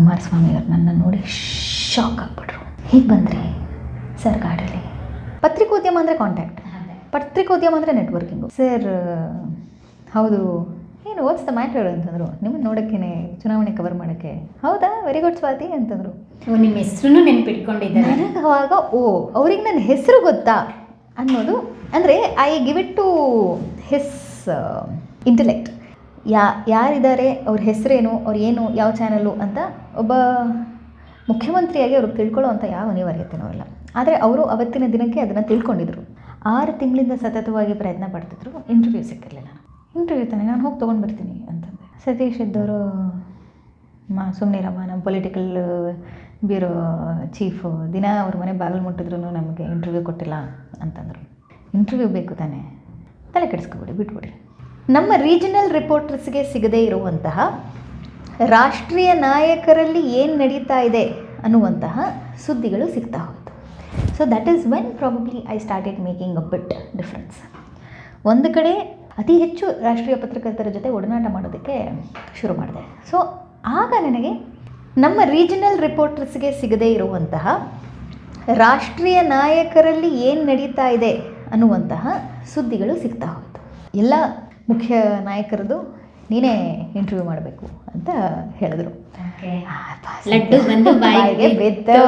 ಕುಮಾರಸ್ವಾಮಿ ಅವರು ನನ್ನ ನೋಡಿ ಶಾಕ್ ಆಗ್ಬಿಟ್ರು. ಹೀಗೆ ಬಂದ್ರಿ ಸರ್ ಗಾಡಲ್ಲಿ ಪತ್ರಿಕೋದ್ಯಮ ಅಂದರೆ ಕಾಂಟ್ಯಾಕ್ಟ್ ಪತ್ರಿಕೋದ್ಯಮ ಅಂದರೆ ನೆಟ್ವರ್ಕಿಂಗು ಸರ್ ಹೌದು. ಏನು ವಾಟ್ಸ್ ದ ಮ್ಯಾಟರ್ ಅಂತಂದರು. ನಿಮ್ಮನ್ನು ನೋಡೋಕ್ಕೇನೆ ಚುನಾವಣೆ ಕವರ್ ಮಾಡೋಕ್ಕೆ. ಹೌದಾ? ವೆರಿ ಗುಡ್ ಸ್ವಾತಿ ಅಂತಂದರು. ನಿಮ್ಮ ಹೆಸರು ನೆನ್ಪಿಟ್ಕೊಂಡಿದ್ದಾರೆ. ನನಗೆ ಅವಾಗ ಓ ಅವ್ರಿಗೆ ನನ್ನ ಹೆಸರು ಗೊತ್ತಾ ಅನ್ನೋದು ಅಂದರೆ I give it to his intellect ಯಾ, ಯಾರಿದ್ದಾರೆ? ಅವ್ರ ಹೆಸರೇನು? ಅವ್ರು ಏನು? ಯಾವ ಚಾನಲ್ಲು? ಅಂತ ಒಬ್ಬ ಮುಖ್ಯಮಂತ್ರಿಯಾಗಿ ಅವ್ರಿಗೆ ತಿಳ್ಕೊಳ್ಳೋ ಅಂಥ ಯಾವ ಅನಿವಾರ್ಯತೆನೂ ಇಲ್ಲ. ಆದರೆ ಅವರು ಅವತ್ತಿನ ದಿನಕ್ಕೆ ಅದನ್ನು ತಿಳ್ಕೊಂಡಿದ್ರು. ಆರು ತಿಂಗಳಿಂದ ಸತತವಾಗಿ ಪ್ರಯತ್ನ ಪಡ್ತಿದ್ರು. ಇಂಟರ್ವ್ಯೂ ಸಿಕ್ಕಿರಲಿಲ್ಲ. ಇಂಟರ್ವ್ಯೂ ತಾನೆ, ನಾನು ಹೋಗಿ ತೊಗೊಂಡು ಬರ್ತೀನಿ ಅಂತಂದೆ. ಸತೀಶ್ ಇದ್ದವರು, ಮಾ ಸುಮ್ಮನಿರಮ್ಮ ನಮ್ಮ ಪೊಲಿಟಿಕಲ್ ಬ್ಯೂರೋ ಚೀಫು ದಿನ ಅವ್ರ ಮನೆ ಬಾಗಿಲು ಮುಟ್ಟಿದ್ರು ನಮಗೆ ಇಂಟರ್ವ್ಯೂ ಕೊಟ್ಟಿಲ್ಲ ಅಂತಂದರು. ಇಂಟರ್ವ್ಯೂ ಬೇಕು ತಾನೇ. ತಲೆ ಕೆಡಿಸ್ಕೊಬಿಡಿ, ಬಿಟ್ಬಿಡಿ. ನಮ್ಮ ರೀಜನಲ್ ರಿಪೋರ್ಟರ್ಸ್ಗೆ ಸಿಗದೇ ಇರುವಂತಹ ರಾಷ್ಟ್ರೀಯ ನಾಯಕರಲ್ಲಿ ಏನು ನಡೀತಾ ಇದೆ ಅನ್ನುವಂತಹ ಸುದ್ದಿಗಳು ಸಿಗ್ತಾ ಹೋಯಿತು. So that is when probably I started making a bit difference ಒಂದು ಕಡೆ ಅತಿ ಹೆಚ್ಚು ರಾಷ್ಟ್ರೀಯ ಪತ್ರಕರ್ತರ ಜೊತೆ ಒಡನಾಟ ಮಾಡೋದಕ್ಕೆ ಶುರು ಮಾಡಿದೆ. ಸೊ ಆಗ ನನಗೆ ನಮ್ಮ ರೀಜನಲ್ ರಿಪೋರ್ಟರ್ಸ್ಗೆ ಸಿಗದೇ ಇರುವಂತಹ ರಾಷ್ಟ್ರೀಯ ನಾಯಕರಲ್ಲಿ ಏನು ನಡೀತಾ ಇದೆ ಅನ್ನುವಂತಹ ಸುದ್ದಿಗಳು ಸಿಗ್ತಾ ಹೋಯಿತು. ಎಲ್ಲ ಮುಖ್ಯ ನಾಯಕರದು ನೀನೇ ಇಂಟರ್ವ್ಯೂ ಮಾಡಬೇಕು ಅಂತ ಹೇಳಿದ್ರು. ಲಡ್ಡು ಬಂದು ಬಾಯಿಗೆ ಬಿತ್ತು.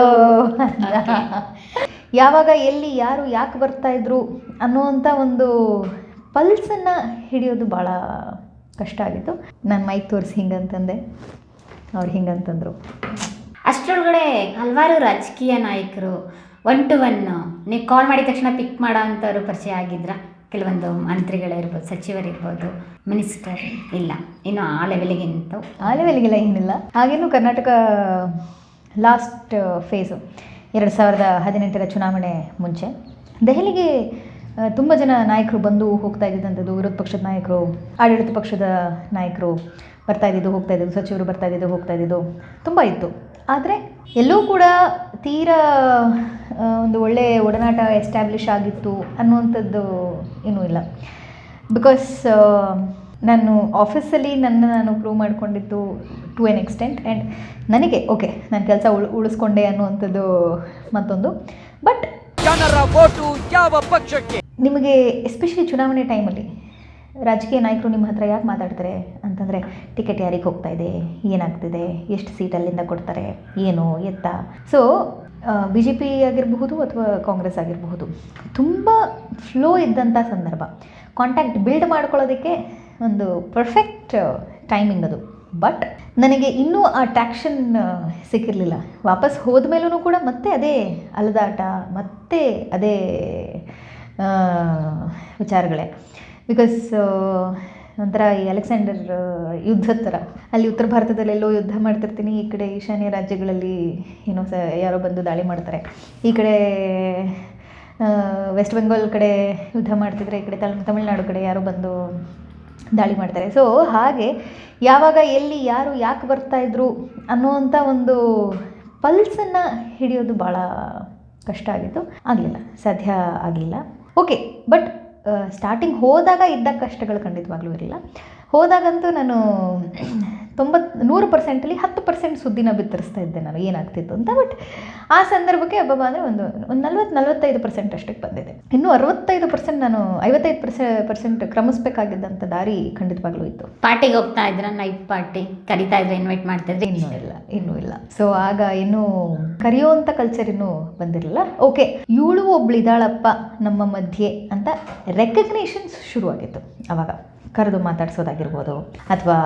ಯಾವಾಗ ಎಲ್ಲಿ ಯಾರು ಯಾಕೆ ಬರ್ತಾ ಇದ್ರು ಅನ್ನುವಂಥ ಒಂದು ಪಲ್ಸನ್ನು ಹಿಡಿಯೋದು ಭಾಳ ಕಷ್ಟ ಆಗಿತ್ತು. ನಾನು ಮೈಕ್ ತೋರಿಸಿ ಹಿಂಗಂತಂದೆ. ಅವ್ರು ಹಿಂಗಂತಂದರು. ಅಷ್ಟರೊಳಗಡೆ ಹಲವಾರು ರಾಜಕೀಯ ನಾಯಕರು ಒನ್ ಟು ಒನ್ ನೀವು ಕಾಲ್ ಮಾಡಿದ ತಕ್ಷಣ ಪಿಕ್ ಮಾಡೋ ಅಂಥವ್ರು ಪರಿಚಯ ಆಗಿದ್ರ? ಕೆಲವೊಂದು ಮಂತ್ರಿಗಳಿರ್ಬೋದು ಸಚಿವರಿರ್ಬೋದು ಮಿನಿಸ್ಟರ್ ಇಲ್ಲ. ಇನ್ನು ಆ ಲೆವೆಲಿಗೆ ನಿಂತು. ಆ ಲೆವೆಲ್ಗೆಲ್ಲ ಏನಿಲ್ಲ. ಹಾಗೇನು ಕರ್ನಾಟಕ ಲಾಸ್ಟ್ ಫೇಸು ಎರಡು ಸಾವಿರದ ಹದಿನೆಂಟರ ಚುನಾವಣೆ ಮುಂಚೆ. ದೆಹಲಿಗೆ ತುಂಬ ಜನ ನಾಯಕರು ಬಂದು ಹೋಗ್ತಾ ಇದ್ದಿದ್ದಂಥದ್ದು, ವಿರೋಧ ಪಕ್ಷದ ನಾಯಕರು, ಆಡಳಿತ ಪಕ್ಷದ ನಾಯಕರು ಬರ್ತಾ ಇದ್ದಿದ್ದು, ಹೋಗ್ತಾ ಇದ್ದಿದ್ದು, ಸಚಿವರು ಬರ್ತಾ ಇದ್ದಿದ್ದು, ಹೋಗ್ತಾ ಇದ್ದಿದ್ದು, ತುಂಬ ಇತ್ತು. ಆದರೆ ಎಲ್ಲೂ ಕೂಡ ತೀರಾ ಒಂದು ಒಳ್ಳೆಯ ಒಡನಾಟ ಎಸ್ಟ್ಯಾಬ್ಲಿಷ್ ಆಗಿತ್ತು ಅನ್ನುವಂಥದ್ದು ಏನೂ ಇಲ್ಲ. ಬಿಕಾಸ್ ನಾನು ಆಫೀಸಲ್ಲಿ ನನ್ನ ನಾನು ಪ್ರೂವ್ ಮಾಡಿಕೊಂಡಿತ್ತು ಟು ಎನ್ ಎಕ್ಸ್ಟೆಂಟ್ ಆ್ಯಂಡ್ ನನಗೆ ಓಕೆ ನಾನು ಕೆಲಸ ಉಳ್ ಉಳಿಸ್ಕೊಂಡೆ ಅನ್ನುವಂಥದ್ದು ಮತ್ತೊಂದು. ಬಟ್ ಜನರ ಓಟು ಯಾವ ಪಕ್ಷಕ್ಕೆ? ನಿಮಗೆ ಎಸ್ಪೆಷಲಿ ಚುನಾವಣೆ ಟೈಮಲ್ಲಿ ರಾಜಕೀಯ ನಾಯಕರು ನಿಮ್ಮ ಹತ್ರ ಯಾಕೆ ಮಾತಾಡ್ತಾರೆ? ಅಂತಂದರೆ ಟಿಕೆಟ್ ಯಾರಿಗೆ ಹೋಗ್ತಾ ಇದೆ, ಏನಾಗ್ತಿದೆ, ಎಷ್ಟು ಸೀಟ್ ಅಲ್ಲಿಂದ ಕೊಡ್ತಾರೆ, ಏನು, ಎತ್ತ. ಸೊ ಬಿ ಜೆ ಪಿ ಆಗಿರಬಹುದು ಅಥವಾ ಕಾಂಗ್ರೆಸ್ ಆಗಿರಬಹುದು, ತುಂಬ ಫ್ಲೋ ಇದ್ದಂಥ ಸಂದರ್ಭ. ಕಾಂಟ್ಯಾಕ್ಟ್ ಬಿಲ್ಡ್ ಮಾಡ್ಕೊಳ್ಳೋದಕ್ಕೆ ಒಂದು ಪರ್ಫೆಕ್ಟ್ ಟೈಮಿಂಗ್ ಅದು. ಬಟ್ ನನಗೆ ಇನ್ನೂ ಆ ಟ್ಯಾಕ್ಷನ್ ಸಿಕ್ಕಿರಲಿಲ್ಲ. ವಾಪಸ್ ಹೋದ ಮೇಲೂ ಕೂಡ ಮತ್ತೆ ಅದೇ ಅಲದಾಟ, ಮತ್ತೆ ಅದೇ ವಿಚಾರಗಳೇ. ಬಿಕಾಸ್ ಒಂಥರ ಈ ಅಲೆಕ್ಸಾಂಡರ್ ಯುದ್ಧದ ಥರ ಅಲ್ಲಿ ಉತ್ತರ ಭಾರತದಲ್ಲೆಲ್ಲೋ ಯುದ್ಧ ಮಾಡ್ತಿರ್ತೀನಿ, ಈ ಕಡೆ ಈಶಾನ್ಯ ರಾಜ್ಯಗಳಲ್ಲಿ ಏನೋ ಸ, ಯಾರೋ ಬಂದು ದಾಳಿ ಮಾಡ್ತಾರೆ. ಈ ಕಡೆ ವೆಸ್ಟ್ ಬೆಂಗಾಲ್ ಕಡೆ ಯುದ್ಧ ಮಾಡ್ತಿದ್ರೆ, ಈ ಕಡೆ ತಮಿಳ್ ತಮಿಳ್ನಾಡು ಕಡೆ ಯಾರೋ ಬಂದು ದಾಳಿ ಮಾಡ್ತಾರೆ. ಸೊ ಹಾಗೆ ಯಾವಾಗ, ಎಲ್ಲಿ, ಯಾರು ಯಾಕೆ ಬರ್ತಾ ಇದ್ರು ಅನ್ನೋವಂಥ ಒಂದು ಪಲ್ಸನ್ನು ಹಿಡಿಯೋದು ಭಾಳ ಕಷ್ಟ ಆಗಿತ್ತು. ಆಗಲಿಲ್ಲ, ಸಾಧ್ಯ ಆಗಲಿಲ್ಲ. ಓಕೆ ಬಟ್ ಸ್ಟಾರ್ಟಿಂಗ್ ಹೋದಾಗ ಇದ್ದ ಕಷ್ಟಗಳು ಖಂಡಿತವಾಗ್ಲೂ ಇರಲಿಲ್ಲ. ಹೋದಾಗಂತೂ ನಾನು ತೊಂಬತ್ತು ನೂರು ಪರ್ಸೆಂಟಲ್ಲಿ ಹತ್ತು ಪರ್ಸೆಂಟ್ ಸುದ್ದಿನ ಬಿತ್ತರಿಸ್ತಾ ಇದ್ದೆ ನಾನು ಏನಾಗ್ತಿತ್ತು ಅಂತ. ಬಟ್ ಆ ಸಂದರ್ಭಕ್ಕೆ ಹಬ್ಬ ಅಂದರೆ ಒಂದು ಒಂದು ನಲ್ವತ್ತು ನಲ್ವತ್ತೈದು ಪರ್ಸೆಂಟ್ ಅಷ್ಟಕ್ಕೆ ಬಂದಿದೆ. ಇನ್ನು ಅರವತ್ತೈದು ಪರ್ಸೆಂಟ್ ನಾನು ಐವತ್ತೈದು ಪರ್ಸೆ ಪರ್ಸೆಂಟ್ ಕ್ರಮಿಸ್ಬೇಕಾಗಿದ್ದಂಥ ದಾರಿ ಖಂಡಿತವಾಗ್ಲೂ ಇತ್ತು. ಪಾರ್ಟಿಗೆ ಹೋಗ್ತಾ ಇದ್ರ ನೈಟ್ ಪಾರ್ಟಿ ಕರಿತಾ ಇದ್ರೆ ಇನ್ವೈಟ್ ಮಾಡ್ತಾ ಇದ್ರೆ? ಇನ್ನೂ ಇಲ್ಲ ಇನ್ನೂ ಇಲ್ಲ. ಸೊ ಆಗ ಇನ್ನೂ ಕರೆಯುವಂಥ ಕಲ್ಚರ್ ಇನ್ನೂ ಬಂದಿರಲಿಲ್ಲ. ಓಕೆ ಇವಳು ಒಬ್ಳಿದಾಳಪ್ಪ ನಮ್ಮ ಮಧ್ಯೆ ಅಂತ ರೆಕಗ್ನೇಷನ್ಸ್ ಶುರುವಾಗಿತ್ತು. ಅವಾಗ ಕರೆದು ಮಾತಾಡ್ಸೋದಾಗಿರ್ಬೋದು ಅಥವಾ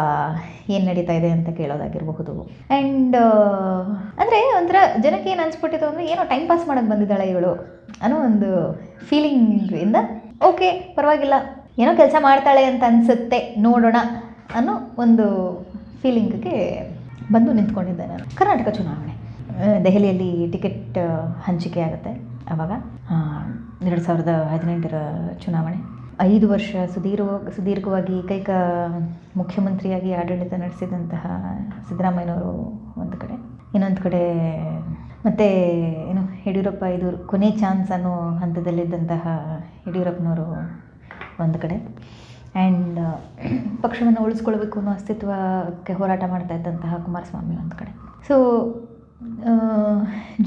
ಏನು ನಡೀತಾ ಇದೆ ಅಂತ ಕೇಳೋದಾಗಿರಬಹುದು. ಆ್ಯಂಡ್ ಅಂದರೆ ಒಂಥರ ಜನಕ್ಕೆ ಏನು ಅನ್ಸ್ಬಿಟ್ಟಿತ್ತು ಅಂದರೆ ಏನೋ ಟೈಮ್ ಪಾಸ್ ಮಾಡೋಕ್ಕೆ ಬಂದಿದ್ದಾಳೆ ಇವಳು ಅನ್ನೋ ಒಂದು ಫೀಲಿಂಗಿಂದ ಓಕೆ ಪರವಾಗಿಲ್ಲ. ಏನೋ ಕೆಲಸ ಮಾಡ್ತಾಳೆ ಅಂತ ಅನಿಸುತ್ತೆ, ನೋಡೋಣ ಅನ್ನೋ ಒಂದು ಫೀಲಿಂಗ್ಗೆ ಬಂದು ನಿಂತ್ಕೊಂಡಿದ್ದೆ ನಾನು. ಕರ್ನಾಟಕ ಚುನಾವಣೆ. ದೆಹಲಿಯಲ್ಲಿ ಟಿಕೆಟ್ ಹಂಚಿಕೆ ಆಗುತ್ತೆ ಆವಾಗ ಎರಡು ಸಾವಿರದ ಹದಿನೆಂಟರ ಚುನಾವಣೆ. ಐದು ವರ್ಷ ಸುದೀರ್ಘ ಸುದೀರ್ಘವಾಗಿ ಏಕೈಕ ಮುಖ್ಯಮಂತ್ರಿಯಾಗಿ ಆಡಳಿತ ನಡೆಸಿದಂತಹ ಸಿದ್ದರಾಮಯ್ಯನವರು ಒಂದು ಕಡೆ. ಇನ್ನೊಂದು ಕಡೆ ಮತ್ತು ಏನು ಯಡಿಯೂರಪ್ಪ ಇದು ಕೊನೆ ಚಾನ್ಸ್ ಅನ್ನೋ ಹಂತದಲ್ಲಿದ್ದಂತಹ ಯಡಿಯೂರಪ್ಪನವರು ಒಂದು ಕಡೆ. ಆ್ಯಂಡ್, ಪಕ್ಷವನ್ನು ಉಳಿಸ್ಕೊಳ್ಬೇಕು ಅನ್ನೋ ಅಸ್ತಿತ್ವಕ್ಕೆ ಹೋರಾಟ ಮಾಡ್ತಾ ಇದ್ದಂತಹ ಕುಮಾರಸ್ವಾಮಿ ಒಂದು ಕಡೆ. ಸೊ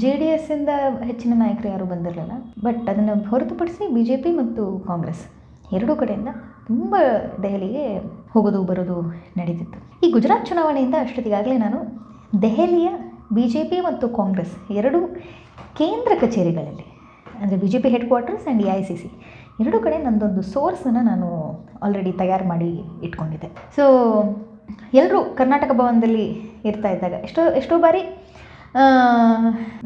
ಜೆ ಡಿ ಎಸ್ಸಿಂದ ಹೆಚ್ಚಿನ ನಾಯಕರು ಯಾರೂ ಬಂದಿರಲಿಲ್ಲ. ಬಟ್ ಅದನ್ನು ಹೊರತುಪಡಿಸಿ ಬಿ ಜೆ ಪಿ ಮತ್ತು ಕಾಂಗ್ರೆಸ್. ಎರಡೂ ಕಡೆಯಿಂದ ತುಂಬ ದೆಹಲಿಗೆ ಹೋಗೋದು, ಬರೋದು ನಡೀತಿತ್ತು. ಈ ಗುಜರಾತ್ ಚುನಾವಣೆಯಿಂದ ಅಷ್ಟೊತ್ತಿಗಾಗಲೇ ನಾನು ದೆಹಲಿಯ ಬಿ ಜೆ ಪಿ ಮತ್ತು ಕಾಂಗ್ರೆಸ್ ಎರಡೂ ಕೇಂದ್ರ ಕಚೇರಿಗಳಲ್ಲಿ, ಅಂದರೆ B J P headquarters and A I C C ಎರಡೂ ಕಡೆ ನಂದೊಂದು ಸೋರ್ಸನ್ನು ನಾನು ಆಲ್ರೆಡಿ ತಯಾರು ಮಾಡಿ ಇಟ್ಕೊಂಡಿದ್ದೆ. ಸೊ ಎಲ್ಲರೂ ಕರ್ನಾಟಕ ಭವನದಲ್ಲಿ ಇರ್ತಾ ಇದ್ದಾಗ ಎಷ್ಟೋ ಎಷ್ಟೋ ಬಾರಿ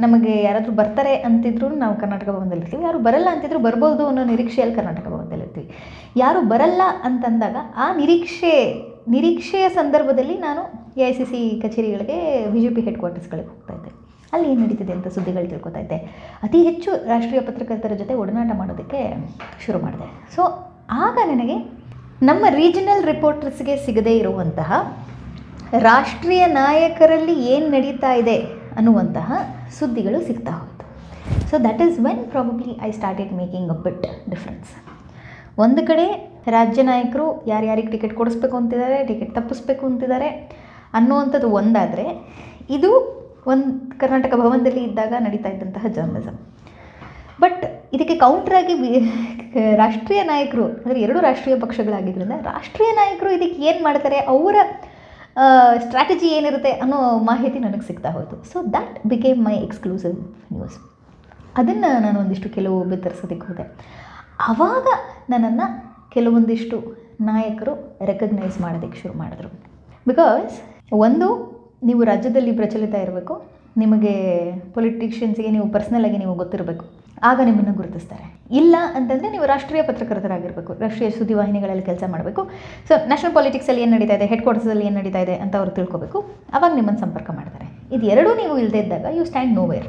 ನಮಗೆ ಯಾರಾದರೂ ಬರ್ತಾರೆ ಅಂತಿದ್ರು ನಾವು ಕರ್ನಾಟಕ ಭವನದಲ್ಲಿರ್ತೀವಿ ಯಾರು ಬರಲ್ಲ ಅಂತಿದ್ರು ಬರ್ಬೋದು ಅನ್ನೋ ನಿರೀಕ್ಷೆಯಲ್ಲಿ ಕರ್ನಾಟಕ ಭವನದಲ್ಲಿರ್ತೀವಿ ಯಾರು ಬರಲ್ಲ ಅಂತಂದಾಗ ಆ ನಿರೀಕ್ಷೆ, ನಿರೀಕ್ಷೆಯ ಸಂದರ್ಭದಲ್ಲಿ ನಾನು ಎ ಐ ಸಿ ಸಿ ಕಚೇರಿಗಳಿಗೆ ಬಿ ಜೆ ಪಿ ಹೆಡ್ ಕ್ವಾರ್ಟರ್ಸ್ಗಳಿಗೆ ಹೋಗ್ತಾ ಇದ್ದೆ. ಅಲ್ಲಿ ಏನು ನಡೀತಿದೆ ಅಂತ ಸುದ್ದಿಗಳು ತಿಳ್ಕೊತಾ ಇದ್ದೆ. ಅತಿ ಹೆಚ್ಚು ರಾಷ್ಟ್ರೀಯ ಪತ್ರಕರ್ತರ ಜೊತೆ ಒಡನಾಟ ಮಾಡೋದಕ್ಕೆ ಶುರು ಮಾಡಿದೆ. ಸೊ ಆಗ ನನಗೆ ನಮ್ಮ ರೀಜನಲ್ ರಿಪೋರ್ಟರ್ಸ್ಗೆ ಸಿಗದೇ ಇರುವಂತಹ ರಾಷ್ಟ್ರೀಯ ನಾಯಕರಲ್ಲಿ ಏನು ನಡೀತಾ ಇದೆ ಅನ್ನುವಂತಹ ಸುದ್ದಿಗಳು ಸಿಗ್ತಾ ಹೋಯಿತು. So that is when probably I started making a bit difference ಒಂದು ಕಡೆ ರಾಜ್ಯ ನಾಯಕರು ಯಾರ್ಯಾರಿಗೆ ಟಿಕೆಟ್ ಕೊಡಿಸ್ಬೇಕು ಅಂತಿದ್ದಾರೆ, ಟಿಕೆಟ್ ತಪ್ಪಿಸ್ಬೇಕು ಅಂತಿದ್ದಾರೆ ಅನ್ನುವಂಥದ್ದು ಒಂದಾದರೆ, ಇದು ಒಂದು ಕರ್ನಾಟಕ ಭವನದಲ್ಲಿ ಇದ್ದಾಗ ನಡೀತಾ ಇದ್ದಂತಹ ಜರ್ನಲಿಸಮ್ ಬಟ್ ಇದಕ್ಕೆ ಕೌಂಟ್ರಾಗಿ ರಾಷ್ಟ್ರೀಯ ನಾಯಕರು, ಅಂದರೆ ಎರಡು ರಾಷ್ಟ್ರೀಯ ಪಕ್ಷಗಳಾಗಿದ್ದರಿಂದ ರಾಷ್ಟ್ರೀಯ ನಾಯಕರು ಇದಕ್ಕೆ ಏನು ಮಾಡ್ತಾರೆ, ಅವರ ಸ್ಟ್ರಾಟಜಿ ಏನಿರುತ್ತೆ ಅನ್ನೋ ಮಾಹಿತಿ ನನಗೆ ಸಿಗ್ತಾ ಹೋಯಿತು. So that became my exclusive news ಅದನ್ನು ನಾನು ಒಂದಿಷ್ಟು ಕೆಲವು ಬಿತ್ತರಿಸೋದಕ್ಕೆ ಹೋದೆ. ಆವಾಗ ನನ್ನನ್ನು ಕೆಲವೊಂದಿಷ್ಟು ನಾಯಕರು ರೆಕಗ್ನೈಸ್ ಮಾಡೋದಕ್ಕೆ ಶುರು ಮಾಡಿದ್ರು. ಬಿಕಾಸ್ ಒಂದು, ನೀವು ರಾಜ್ಯದಲ್ಲಿ ಪ್ರಚಲಿತ ಇರಬೇಕು. ನಿಮಗೆ ಪೊಲಿಟಿಷಿಯನ್ಸ್ಗೆ ನೀವು ಪರ್ಸ್ನಲಾಗಿ ನೀವು ಗೊತ್ತಿರಬೇಕು. ಆಗ ನಿಮ್ಮನ್ನು ಗುರುತಿಸ್ತಾರೆ. ಇಲ್ಲ ಅಂತಂದರೆ ನೀವು ರಾಷ್ಟ್ರೀಯ ಪತ್ರಕರ್ತರಾಗಿರಬೇಕು. ರಾಷ್ಟ್ರೀಯ ಸುದ್ದಿವಾಹಿನಿಗಳಲ್ಲಿ ಕೆಲಸ ಮಾಡಬೇಕು. ಸೊ ನ್ಯಾಷನಲ್ ಪಾಲಿಟಿಕ್ಸಲ್ಲಿ ಏನು ನಡೀತಾ ಇದೆ? ಹೆಡ್ ಕ್ವಾರ್ಟರ್ಸಲ್ಲಿ ಏನು ನಡೀತಾ ಇದೆ ಅಂತ ಅವ್ರು ತಿಳ್ಕೊಬೇಕು. ಅವಾಗ ನಿಮ್ಮನ್ನು ಸಂಪರ್ಕ ಮಾಡ್ತಾರೆ. ಇದು ಎರಡೂ ನೀವು ಇಲ್ಲದೇ ಇದ್ದಾಗ ಯು ಸ್ಟ್ಯಾಂಡ್ ನೋವೇರ್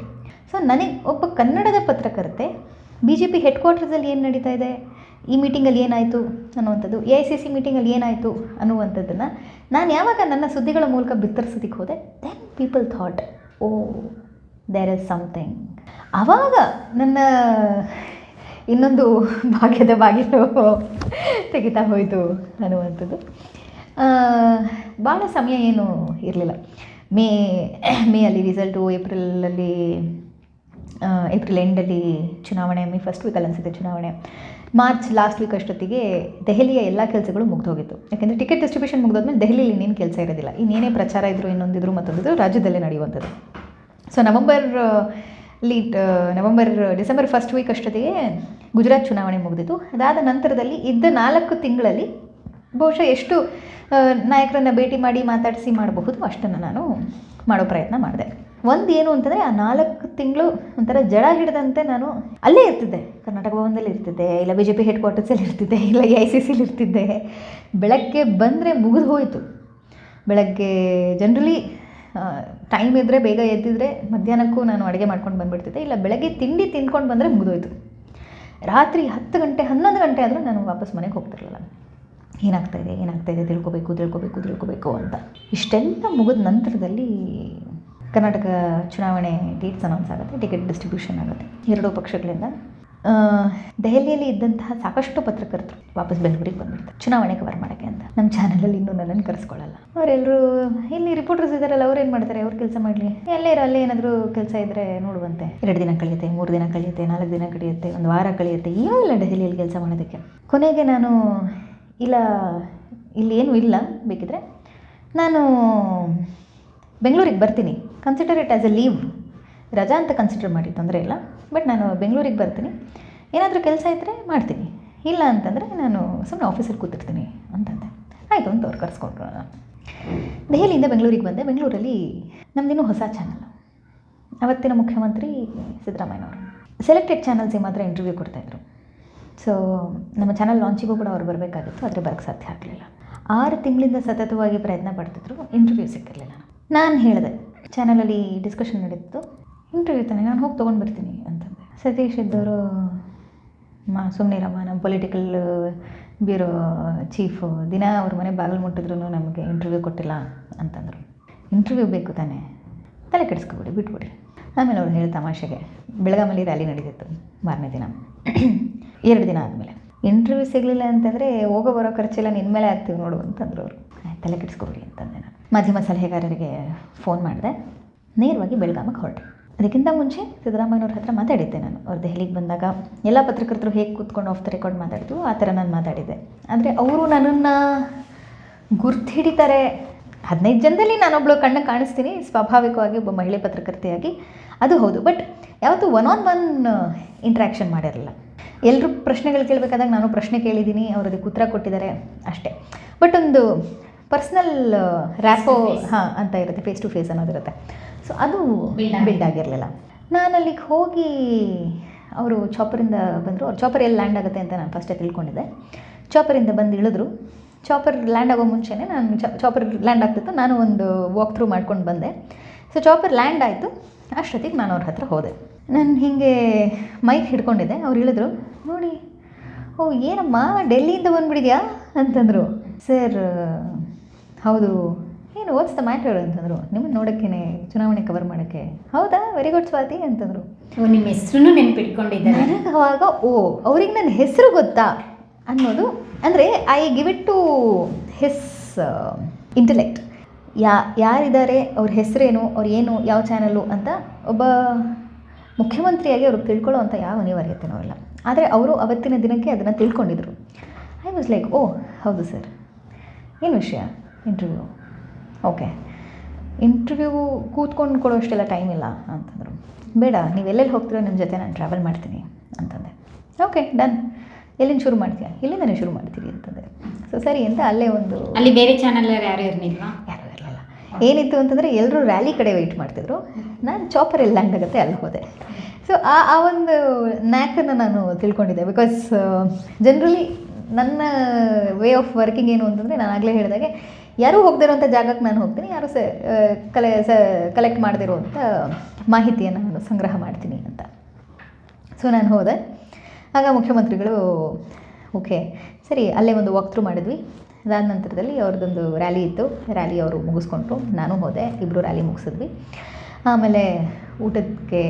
ಸೊ ನನಗೆ ಒಬ್ಬ ಕನ್ನಡದ ಪತ್ರಕರ್ತೆ ಬಿ ಜೆ ಪಿ ಹೆಡ್ ಕ್ವಾರ್ಟರ್ಸಲ್ಲಿ ಏನು ನಡೀತಾ ಇದೆ? ಈ ಮೀಟಿಂಗಲ್ಲಿ ಏನಾಯಿತು ಅನ್ನುವಂಥದ್ದು ಎ ಐ ಸಿ ಸಿ ಮೀಟಿಂಗಲ್ಲಿ ಏನಾಯಿತು ಅನ್ನುವಂಥದ್ದನ್ನು ನಾನು ಯಾವಾಗ ನನ್ನ ಸುದ್ದಿಗಳ ಮೂಲಕ ಬಿತ್ತರಿಸೋದಕ್ಕೆ ಹೋದೆ? Then people thought oh there is something ಆವಾಗ ನನ್ನ ಇನ್ನೊಂದು ಭಾಗ್ಯದ ಬಾಗಿಲು ತೆಗಿತಾ ಹೋಯಿತು ಅನ್ನುವಂಥದ್ದು. ಭಾಳ ಸಮಯ ಏನು ಇರಲಿಲ್ಲ. ಮೇ ಮೇ ಅಲ್ಲಿ ರಿಸಲ್ಟು ಏಪ್ರಿಲಲ್ಲಿ ಏಪ್ರಿಲ್ ಎಂಡಲ್ಲಿ ಚುನಾವಣೆ, ಮೇ ಫಸ್ಟ್ ವೀಕಲ್ಲಿ ಅನಿಸುತ್ತೆ ಚುನಾವಣೆ. ಮಾರ್ಚ್ ಲಾಸ್ಟ್ ವೀಕ್ ಅಷ್ಟೊತ್ತಿಗೆ ದೆಹಲಿಯ ಎಲ್ಲ ಕೆಲಸಗಳು ಮುಗ್ದೋಗಿತ್ತು. ಯಾಕೆಂದರೆ ಟಿಕೆಟ್ ಡಿಸ್ಟ್ರಿಬ್ಯೂಷನ್ ಮುಗ್ದೋದ್ಮೇಲೆ ದೆಹಲಿಯಲ್ಲಿ ಇನ್ನೇನು ಕೆಲಸ ಇರೋದಿಲ್ಲ. ಇನ್ನೇನೇ ಪ್ರಚಾರ ಇದ್ದರು ಇನ್ನೊಂದಿದ್ರು ಮತ್ತೊಂದಿದ್ರು ರಾಜ್ಯದಲ್ಲೇ ನಡೆಯುವಂಥದ್ದು. So November late November December first week ಅಷ್ಟೊತ್ತಿಗೆ ಗುಜರಾತ್ ಚುನಾವಣೆ ಮುಗಿದಿತ್ತು. ಅದಾದ ನಂತರದಲ್ಲಿ ಇದ್ದ ನಾಲ್ಕು ತಿಂಗಳಲ್ಲಿ ಬಹುಶಃ ಎಷ್ಟು ನಾಯಕರನ್ನು ಭೇಟಿ ಮಾಡಿ ಮಾತಾಡಿಸಿ ಮಾಡಬಹುದು ಅಷ್ಟನ್ನು ನಾನು ಮಾಡೋ ಪ್ರಯತ್ನ ಮಾಡಿದೆ. ಒಂದು ಏನು ಅಂತಂದರೆ ಆ ನಾಲ್ಕು ತಿಂಗಳು ಒಂಥರ ಜಡ ಹಿಡಿದಂತೆ ನಾನು ಅಲ್ಲೇ ಇರ್ತಿದ್ದೆ. ಕರ್ನಾಟಕ ಭವನದಲ್ಲಿ ಇರ್ತಿದ್ದೆ, ಇಲ್ಲ ಬಿ ಜೆ ಪಿ ಹೆಡ್ ಕ್ವಾರ್ಟರ್ಸಲ್ಲಿ ಇರ್ತಿದ್ದೆ, ಇಲ್ಲ ಎ ಐ ಸಿ ಸಿಲಿ ಇರ್ತಿದ್ದೆ. ಬೆಳಗ್ಗೆ ಬಂದರೆ ಮುಗಿದು ಹೋಯಿತು. ಬೆಳಗ್ಗೆ ಜನರಲಿ ಟೈಮ್ ಇದ್ದರೆ ಬೇಗ ಎದ್ದಿದ್ರೆ ಮಧ್ಯಾಹ್ನಕ್ಕೂ ನಾನು ಅಡುಗೆ ಮಾಡ್ಕೊಂಡು ಬಂದುಬಿಡ್ತಿದ್ದೆ. ಇಲ್ಲ, ಬೆಳಗ್ಗೆ ತಿಂಡಿ ತಿಂದ್ಕೊಂಡು ಬಂದರೆ ಮುಗಿದೋಯ್ತು. ರಾತ್ರಿ ಹತ್ತು ಗಂಟೆ, ಹನ್ನೊಂದು ಗಂಟೆ ಆದರೂ ನಾನು ವಾಪಸ್ ಮನೆಗೆ ಹೋಗ್ತಿರಲಿಲ್ಲ. ಏನಾಗ್ತಾ ಇದೆ ಏನಾಗ್ತಾ ಇದೆ, ತಿಳ್ಕೊಬೇಕು ತಿಳ್ಕೊಬೇಕು ತಿಳ್ಕೊಬೇಕು ಅಂತ. ಇಷ್ಟೆಲ್ಲ ಮುಗಿದ ನಂತರದಲ್ಲಿ ಕರ್ನಾಟಕ ಚುನಾವಣೆ ಡೇಟ್ಸ್ ಅನೌನ್ಸ್ ಆಗುತ್ತೆ ಟಿಕೆಟ್ ಡಿಸ್ಟ್ರಿಬ್ಯೂಷನ್ ಆಗುತ್ತೆ. ಎರಡೂ ಪಕ್ಷಗಳಿಂದ. ದೆಹಲಿಯಲ್ಲಿ ಇದ್ದಂತಹ ಸಾಕಷ್ಟು ಪತ್ರಕರ್ತರು ವಾಪಸ್ ಬೆಂಗಳೂರಿಗೆ ಬಂದ್ಬಿಡ್ತಾರೆ. ಚುನಾವಣೆ ಕವರ್ ಮಾಡೋಕ್ಕೆ ಅಂತ. ನಮ್ಮ ಚಾನಲಲ್ಲಿ ಇನ್ನೂ ನನ್ನನ್ನು ಕರೆಸ್ಕೊಳ್ಳಲ್ಲ. ಅವರೆಲ್ಲರೂ ಇಲ್ಲಿ ರಿಪೋರ್ಟರ್ಸ್ ಇದ್ದಾರಲ್ಲ ಅವ್ರು ಏನು ಮಾಡ್ತಾರೆ? ಅವ್ರು ಕೆಲಸ ಮಾಡಲಿ. ಎಲ್ಲೇ ಇರೋ, ಅಲ್ಲೇ ಏನಾದರೂ ಕೆಲಸ ಇದ್ದರೆ ನೋಡುವಂತೆ. ಎರಡು ದಿನ ಕಳೆಯುತ್ತೆ, ಮೂರು ದಿನ ಕಳೆಯುತ್ತೆ, ನಾಲ್ಕು ದಿನ ಕಳೆಯುತ್ತೆ, ಒಂದು ವಾರ ಕಳೆಯುತ್ತೆ ಏನೂ ಇಲ್ಲ ದೆಹಲಿಯಲ್ಲಿ ಕೆಲಸ ಮಾಡೋದಕ್ಕೆ. ಕೊನೆಗೆ ನಾನು, ಇಲ್ಲ, ಇಲ್ಲಿ ಏನೂ ಇಲ್ಲ ಬೇಕಿದ್ರೆ, ನಾನು ಬೆಂಗಳೂರಿಗೆ ಬರ್ತೀನಿ. Consider it as a leave ರಜಾ ಅಂತ ಕನ್ಸಿಡರ್ ಮಾಡಿ, ತೊಂದರೆ ಇಲ್ಲ. ಬಟ್ ನಾನು ಬೆಂಗಳೂರಿಗೆ ಬರ್ತೀನಿ. ಏನಾದರೂ ಕೆಲಸ ಇದ್ದರೆ ಮಾಡ್ತೀನಿ. ಇಲ್ಲ ಅಂತಂದರೆ ನಾನು ಸುಮ್ಮನೆ ಆಫೀಸಲ್ಲಿ ಕೂತಿರ್ತೀನಿ ಅಂತಂದೆ. ಆಯಿತು ಅಂತ ಅವ್ರು ಕರೆಸ್ಕೊಂಡ್ರು ದೆಹಲಿಯಿಂದ ಬೆಂಗಳೂರಿಗೆ ಬಂದೆ. ಬೆಂಗಳೂರಲ್ಲಿ ನಮ್ಮದಿನ್ನೂ ಹೊಸ ಚಾನಲ್ ಅವತ್ತಿನ ಮುಖ್ಯಮಂತ್ರಿ ಸಿದ್ದರಾಮಯ್ಯನವರು. ಸೆಲೆಕ್ಟೆಡ್ ಚಾನಲ್ಸಿಗೆ ಮಾತ್ರ ಇಂಟರ್ವ್ಯೂ ಕೊಡ್ತಾಯಿದ್ರು ಸೊ ನಮ್ಮ ಚಾನಲ್ ಲಾಂಚಿಗೂ ಕೂಡ ಅವ್ರು ಬರಬೇಕಾಗಿತ್ತು. ಆದರೆ ಬರೋಕ್ಕೆ ಸಾಧ್ಯ ಆಗಲಿಲ್ಲ. ಆರು ತಿಂಗಳಿಂದ ಸತತವಾಗಿ ಪ್ರಯತ್ನ ಪಡ್ತಿದ್ರು. ಇಂಟರ್ವ್ಯೂ ಸಿಕ್ಕಿರಲಿಲ್ಲ. ನಾನು ಹೇಳಿದೆ ಚಾನಲಲ್ಲಿ ಡಿಸ್ಕಷನ್ ನಡೀತು ಇಂಟರ್ವ್ಯೂ ತಾನೆ ನಾನು ಹೋಗಿ ತೊಗೊಂಡು ಬರ್ತೀನಿ ಅಂತಂದೆ ಸತೀಶ್ ಇದ್ದವರು, ಮಾ ಸುಮ್ಮನಿರಮ್ಮ ನಮ್ಮ ಪೊಲಿಟಿಕಲ್ ಬ್ಯೂರೋ ಚೀಫು ದಿನ ಅವ್ರ ಮನೆ ಬಾಗಿಲು ಮುಟ್ಟಿದ್ರು ನಮಗೆ ಇಂಟರ್ವ್ಯೂ ಕೊಟ್ಟಿಲ್ಲ ಅಂತಂದರು. ಇಂಟರ್ವ್ಯೂ ಬೇಕು ತಾನೆ. ತಲೆ ಕೆಡಿಸ್ಕೊಬಿಡಿ, ಬಿಟ್ಬಿಡಿ. ಆಮೇಲೆ ಅವ್ರು ಹೇಳಿ ತಮಾಷೆಗೆ ಬೆಳಗಾಮಲ್ಲಿ ರ್ಯಾಲಿ ನಡೀತಿತ್ತು ಮಾರನೇ ದಿನ. ಎರಡು ದಿನ ಆದಮೇಲೆ. ಇಂಟರ್ವ್ಯೂ ಸಿಗಲಿಲ್ಲ ಅಂತಂದರೆ, ಹೋಗೋ ಬರೋ ಖರ್ಚೆಲ್ಲ ನಿನ್ನ ಮೇಲೆ ಆಗ್ತೀವಿ ನೋಡು ಅಂತಂದ್ರು ಅವರು. ತಲೆ ಕೆಡಿಸ್ಕೊಬಿಡಿ ಅಂತಂದೆ ನಾನು. ಮಾಧ್ಯಮ ಸಲಹೆಗಾರರಿಗೆ ಫೋನ್ ಮಾಡಿದೆ. ನೇರವಾಗಿ ಬೆಳಗಾಮಕ್ಕೆ ಹೊರಟೆ. ಅದಕ್ಕಿಂತ ಮುಂಚೆ ಸಿದ್ದರಾಮಯ್ಯನವ್ರ ಹತ್ರ ಮಾತಾಡಿದ್ದೆ ನಾನು. ಅವ್ರು ದೆಹಲಿಗೆ ಬಂದಾಗ ಎಲ್ಲ ಪತ್ರಕರ್ತರು ಹೇಗೆ ಕೂತ್ಕೊಂಡು ಆಫ್ ದ ರೆಕಾರ್ಡ್ ಮಾತಾಡ್ತು ಆ ಥರ ನಾನು ಮಾತಾಡಿದ್ದೆ. ಆದರೆ ಅವರು ನನ್ನನ್ನು ಗುರ್ತು ಹಿಡಿತಾರೆ. ಹದಿನೈದು ಜನದಲ್ಲಿ ನಾನೊಬ್ಳು ಕಣ್ಣು ಕಾಣಿಸ್ತೀನಿ ಸ್ವಾಭಾವಿಕವಾಗಿ ಒಬ್ಬ ಮಹಿಳೆ ಪತ್ರಕರ್ತೆಯಾಗಿ. ಅದು ಹೌದು. ಬಟ್ ಯಾವತ್ತೂ ಒನ್ ಆನ್ ಒನ್ ಇಂಟ್ರ್ಯಾಕ್ಷನ್ ಮಾಡಿರಲಿಲ್ಲ ಎಲ್ಲರೂ ಪ್ರಶ್ನೆಗಳು ಕೇಳಬೇಕಾದಾಗ ನಾನು ಪ್ರಶ್ನೆ ಕೇಳಿದ್ದೀನಿ ಅವರು ಅದಕ್ಕೆ ಉತ್ತರ ಕೊಟ್ಟಿದ್ದಾರೆ ಅಷ್ಟೇ. ಬಟ್ ಒಂದು ಪರ್ಸ್ನಲ್ ರ್ಯಾಪೋ ಹಾಂ ಅಂತ ಇರುತ್ತೆ ಫೇಸ್ ಟು ಫೇಸ್ ಅನ್ನೋದಿರುತ್ತೆ. ಸೊ ಅದು ಬಿಲ್ಡ್ ಆಗಿರಲಿಲ್ಲ. ನಾನು ಅಲ್ಲಿಗೆ ಹೋಗಿ ಅವರು ಚಾಪರಿಂದ ಬಂದರು. ಅವ್ರು ಚಾಪರ್ ಎಲ್ಲಿ ಲ್ಯಾಂಡ್ ಆಗುತ್ತೆ ಅಂತ ನಾನು ಫಸ್ಟೇ ತಿಳ್ಕೊಂಡಿದ್ದೆ. ಚಾಪರಿಂದ ಬಂದು ಇಳಿದ್ರು. ಚಾಪರ್ ಲ್ಯಾಂಡ್ ಆಗೋ ಮುಂಚೆನೇ ನಾನು ಚಾಪರ್ ಲ್ಯಾಂಡ್ ಆಗ್ತಿತ್ತು. ನಾನು ಒಂದು ವಾಕ್ ಥ್ರೂ ಮಾಡ್ಕೊಂಡು ಬಂದೆ. ಸೊ ಚಾಪರ್ ಲ್ಯಾಂಡ್ ಆಯಿತು. ಅಷ್ಟೊತ್ತಿಗೆ ನಾನು ಅವ್ರ ಹತ್ರ ಹೋದೆ. ನಾನು ಹೀಗೆ ಮೈಕ್ ಹಿಡ್ಕೊಂಡಿದ್ದೆ. ಅವ್ರು ಇಳಿದ್ರು. ನೋಡಿ ಓ ಏನಮ್ಮ ಡೆಲ್ಲಿಯಿಂದ ಬಂದುಬಿಡಿದ್ಯಾ ಅಂತಂದರು. ಸರ್ ಹೌದು. ಏನು ವಾಟ್ಸ್ ದ ಮ್ಯಾಟರ್ ಅಂತಂದರು. ನಿಮ್ಮನ್ನು ನೋಡೋಕ್ಕೇನೆ ಚುನಾವಣೆ ಕವರ್ ಮಾಡೋಕ್ಕೆ. ಹೌದಾ? ವೆರಿ ಗುಡ್ ಸ್ವಾತಿ ಅಂತಂದರು. ನಿಮ್ಮ ಹೆಸರು ನೆನಪಿಟ್ಕೊಂಡಿದ್ದಾರೆ. ನನಗೆ ಅವಾಗ ಓ ಅವ್ರಿಗೆ ನನ್ನ ಹೆಸರು ಗೊತ್ತಾ ಅನ್ನೋದು ಅಂದರೆ I give it to his intellect ಯಾ ಯಾರಿದ್ದಾರೆ ಅವ್ರ ಹೆಸರೇನು ಅವ್ರು ಏನು ಯಾವ ಚಾನಲ್ಲು ಅಂತ ಒಬ್ಬ ಮುಖ್ಯಮಂತ್ರಿಯಾಗಿ ಅವ್ರಿಗೆ ತಿಳ್ಕೊಳ್ಳೋ ಅಂತ ಯಾವ ಅನಿವಾರ್ಯತೆನೂ ಇಲ್ಲ. ಆದರೆ ಅವರು ಅವತ್ತಿನ ದಿನಕ್ಕೆ ಅದನ್ನು ತಿಳ್ಕೊಂಡಿದ್ರು. ಐ ವಾಸ್ ಲೈಕ್ ಓ ಹೌದು ಸರ್. ಏನು ವಿಷಯ? ಇಂಟರ್ವ್ಯೂ ಓಕೆ ಇಂಟರ್ವ್ಯೂ ಕೂತ್ಕೊಂಡು ಕೊಡೋಷ್ಟೆಲ್ಲ ಟೈಮ್ ಇಲ್ಲ ಅಂತಂದರು. ಬೇಡ ನೀವು ಎಲ್ಲೆಲ್ಲಿ ಹೋಗ್ತೀರೋ ನಿಮ್ಮ ಜೊತೆ ನಾನು ಟ್ರಾವೆಲ್ ಮಾಡ್ತೀನಿ ಅಂತಂದೆ. ಓಕೆ ಡನ್ ಎಲ್ಲಿಂದ ಶುರು ಮಾಡ್ತೀಯಾ? ಇಲ್ಲಿಂದನೇ ಶುರು ಮಾಡ್ತೀರಿ ಅಂತಂದೆ. ಸೊ ಸರಿ ಅಂತ ಅಲ್ಲೇ ಒಂದು ಅಲ್ಲಿ ಬೇರೆ ಚಾನಲ್ ಯಾರು ಇರಲಿಲ್ಲ ಯಾರೂ ಇರಲಿಲ್ಲ. ಏನಿತ್ತು ಅಂತಂದರೆ ಎಲ್ಲರೂ ರ್ಯಾಲಿ ಕಡೆ ವೆಯ್ಟ್ ಮಾಡ್ತಿದ್ರು. ನಾನು ಚಾಪರ್ ಎಲ್ಲ ಲ್ಯಾಂಡ್ ಆಗುತ್ತೆ ಅಲ್ಲಿ ಹೋದೆ. ಸೊ ಆ ಆ ಒಂದು ನ್ಯಾಕನ್ನು ನಾನು ತಿಳ್ಕೊಂಡಿದ್ದೆ ಬಿಕಾಸ್ ಜನರಲಿ ನನ್ನ ವೇ ಆಫ್ ವರ್ಕಿಂಗ್ ಏನು ಅಂತಂದರೆ ನಾನು ಆಗಲೇ ಹೇಳಿದಾಗೆ ಯಾರೂ ಹೋಗದಿರೋಂಥ ಜಾಗಕ್ಕೆ ನಾನು ಹೋಗ್ತೀನಿ, ಯಾರು ಸ ಕಲೆ, ಸ ಕಲೆಕ್ಟ್ ಮಾಡದಿರುವಂಥ ಮಾಹಿತಿಯನ್ನು ನಾನು ಸಂಗ್ರಹ ಮಾಡ್ತೀನಿ ಅಂತ. ಸೊ ನಾನು ಹೋದೆ. ಆಗ ಮುಖ್ಯಮಂತ್ರಿಗಳು, ಓಕೆ, ಸರಿ, ಅಲ್ಲೇ ಒಂದು ವಾಕ್ ಥ್ರೂ ಮಾಡಿದ್ವಿ. ಅದಾದ ನಂತರದಲ್ಲಿ ಅವ್ರದ್ದೊಂದು ರ್ಯಾಲಿ ಇತ್ತು. ರ್ಯಾಲಿ ಅವರು ಮುಗಿಸ್ಕೊಂಡ್ರು. ನಾನು ಹೋದೆ ಇಬ್ಬರು ರ್ಯಾಲಿ ಮುಗಿಸಿದ್ವಿ. ಆಮೇಲೆ ಊಟಕ್ಕೆ